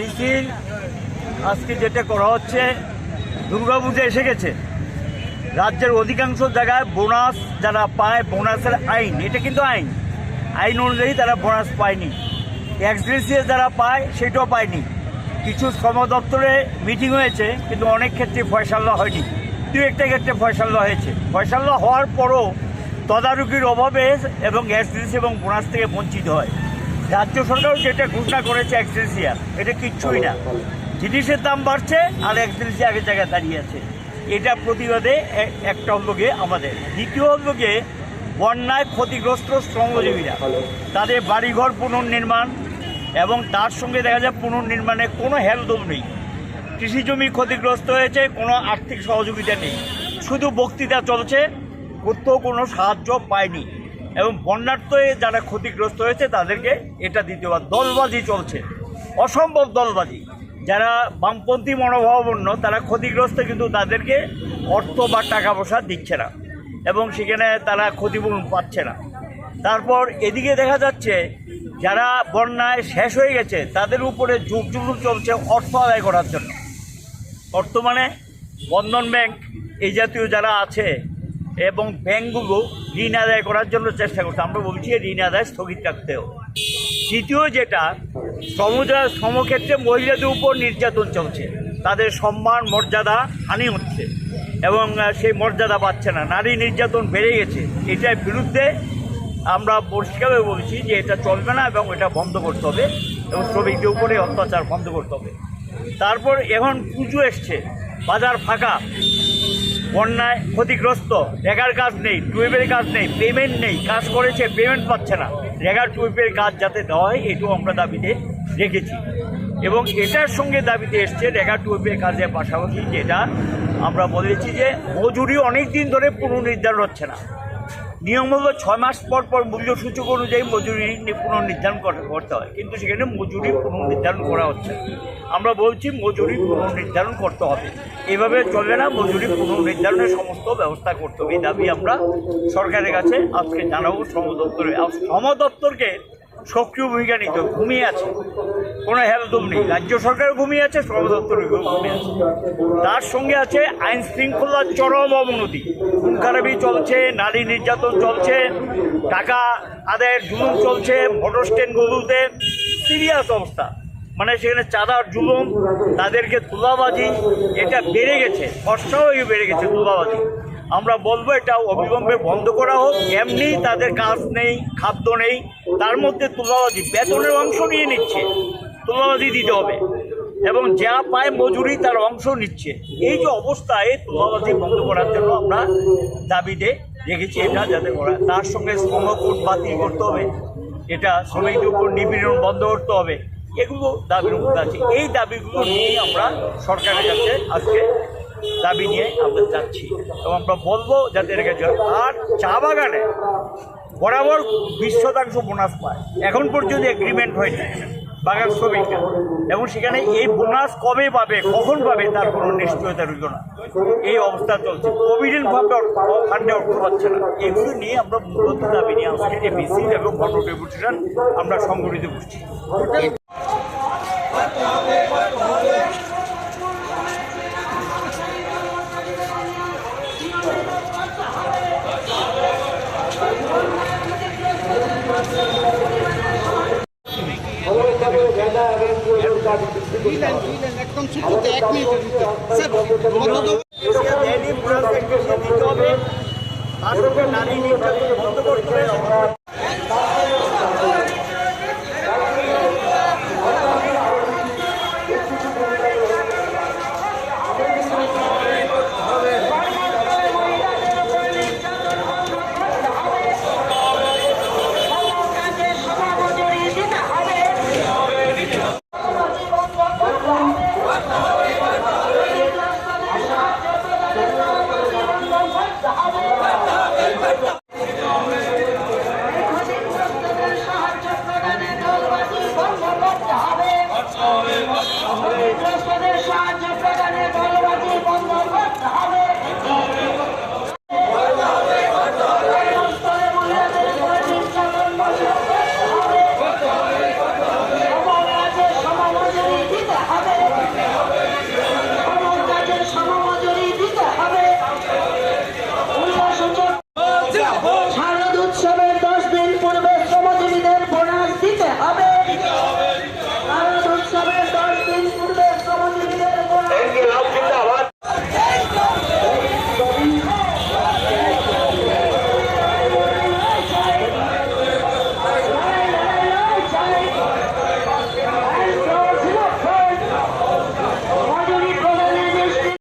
মিছিল আজকে যেটা করা হচ্ছে, দুর্গাপূজা এসে গেছে। রাজ্যের অধিকাংশ জায়গায় বোনাস, যারা পায় বোনাসের আইন, এটা কিন্তু আইন। আইন অনুযায়ী তারা বোনাস পায়নি। এক্সগ্রেসিয়া যারা পায়, সেটাও পায়নি। কিছু শ্রম দপ্তরে মিটিং হয়েছে, কিন্তু অনেক ক্ষেত্রে ফয়সাল্লা হয়নি। দু, একটা ক্ষেত্রে ফয়সাল্লা হয়েছে। ফয়সাল্লা হওয়ার পরও তদারকির অভাবে এবং এক্সগ্রেসি এবং বোনাস থেকে বঞ্চিত হয়। রাজ্য সরকার যেটা ঘোষণা করেছে এক্সগ্রেসিয়া এটা কিচ্ছুই না। জিনিসের দাম বাড়ছে আর এক্সগ্রেসিয়া আগের জায়গায় দাঁড়িয়ে আছে। এটা প্রতিবাদে একটা গিয়ে আমাদের। দ্বিতীয় গিয়ে বন্যায় ক্ষতিগ্রস্ত শ্রমজীবীরা। তাদের বাড়িঘর পুনর্নির্মাণ এবং তার সঙ্গে দেখা যায় পুনর্নির্মাণে কোনো হেলদোল নেই। কৃষি জমি ক্ষতিগ্রস্ত হয়েছে, কোনো আর্থিক সহযোগিতা নেই। শুধু বক্তৃতা চলছে, কোথাও কোনো সাহায্য পায়নি। এবং বন্যার্থ যারা ক্ষতিগ্রস্ত হয়েছে, তাদেরকে এটা দিতে হবে দলবাজি চলছে। অসম্ভব দলবাজি। যারা বামপন্থী মনোভাবাপন্ন, তারা ক্ষতিগ্রস্ত কিন্তু তাদেরকে অর্থ বা টাকা পয়সা দিচ্ছে না এবং সেখানে তারা ক্ষতিপূরণ পাচ্ছে না। তারপর এদিকে দেখা যাচ্ছে, যারা বন্যায় শেষ হয়ে গেছে, তাদের উপরে যুগ যুগ চলছে অর্থ আদায় করার জন্য। বর্তমানে বন্ধন ব্যাংক, এই জাতীয় যারা আছে এবং ব্যাংকগুলো ঋণ আদায় করার জন্য চেষ্টা করছে। আমরা বলছি ঋণ আদায় স্থগিত রাখতে হবে। দ্বিতীয় যেটা সমুদায় সমক্ষেত্রে মহিলাদের উপর নির্যাতন চলছে। তাদের সম্মান, মর্যাদা হানি হচ্ছে এবং সেই মর্যাদা পাচ্ছে না। নারী নির্যাতন বেড়ে গেছে। এটার বিরুদ্ধে আমরা পরিষ্কারভাবে বলছি যে এটা চলবে না এবং এটা বন্ধ করতে হবে এবং শ্রমিকদের উপরে অত্যাচার বন্ধ করতে হবে। তারপর এখন পুজো এসছে। বাজার ফাঁকা। বন্যায় ক্ষতিগ্রস্ত। রেগার কাজ নেই টুয়েবের কাজ নেই, পেমেন্ট নেই, কাজ করেছে, পেমেন্ট পাচ্ছে না। রেগার টুয়েবের কাজ যাতে দেওয়া হয় এটাও আমরা দাবিতে রেখেছি। এবং এটার সঙ্গে দাবিতে এসছে রেগা টুয়েবের কাজের পাশাপাশি যেটা আমরা বলেছি যে মজুরি অনেক দিন ধরে পুনর্নির্ধারণ হচ্ছে না। নিয়ম হলো ছয় মাস পর পর মূল্য সূচক অনুযায়ী মজুরি পুনর্নির্ধারণ করতে হয়। কিন্তু সেখানে মজুরি পুনর্নির্ধারণ করা হচ্ছে আমরা বলছি মজুরি পুনর্নির্ধারণ করতে হবে। এভাবে চলবে না, মজুরি পুনর্নির্ধারণের সমস্ত ব্যবস্থা করতে হবে। এই দাবি আমরা সরকারের কাছে আজকে জানাব। শ্রম দপ্তরে শ্রম দপ্তরকে সক্রিয় ভূমিকা নিতে ঘুমিয়ে আছে। কোনো হেলদম নেই। রাজ্য সরকারও ঘুমিয়ে আছে শ্রম দপ্তরের ঘুমিয়ে আছে। তার সঙ্গে আছে আইন শৃঙ্খলার চরম অবনতি। খুন খারাপি চলছে, নারী নির্যাতন চলছে, টাকা আদায়ের জুলুম চলছে মোটর স্ট্যান্ডগুলোতে সিরিয়াস অবস্থা। মানে সেখানে চাঁদার জুলুম, তাদেরকে তুলাবাজি এটা বেড়ে গেছে খরচাও বেড়ে গেছে তুলাবাজি আমরা বলব এটা অবিলম্বে বন্ধ করা হোক। এমনি তাদের কাজ নেই, খাদ্য নেই, তার মধ্যে তুলাবাজি বেতনের অংশ নিয়ে নিচ্ছে তুলাবাজি দিতে হবে। এবং যা পায় মজুরি তার অংশ নিচ্ছে। এই যে অবস্থায় তুলাবাজি বন্ধ করার জন্য আমরা দাবিতে রেখেছি এটা যাতে করা। তার সঙ্গে শ্রমকোট বাতিল করতে হবে। এটা শ্রমিকদের উপর নিপীড়ন বন্ধ করতে হবে। এগুলো দাবির মধ্যে আছে। এই দাবিগুলো নিয়ে আমরা সরকারের কাছে আজকে দাবি নিয়ে আমরা যাচ্ছি। এবং আমরা বলব যাতে যায় আর চা বাগানে বরাবর বিশ শতাংশ বোনাস পায়। এখন পর্যন্ত এগ্রিমেন্ট হয়নি বাগান শ্রমিকরা। এবং সেখানে এই বোনাস কবে পাবে, কখন পাবে, তার কোনো নিশ্চয়তা রইল না। এই অবস্থা চলছে। প্রভিডেন্ট ফান্ডে ফান্ডে অর্থ পাচ্ছে না। এগুলো নিয়ে আমরা মূলত দাবি নিয়ে আজকে যে মিছিল এবং গণ আমরা সংগঠিত করছি। একদম শুধু এক মিনিটের ভিতরে স্যার নারী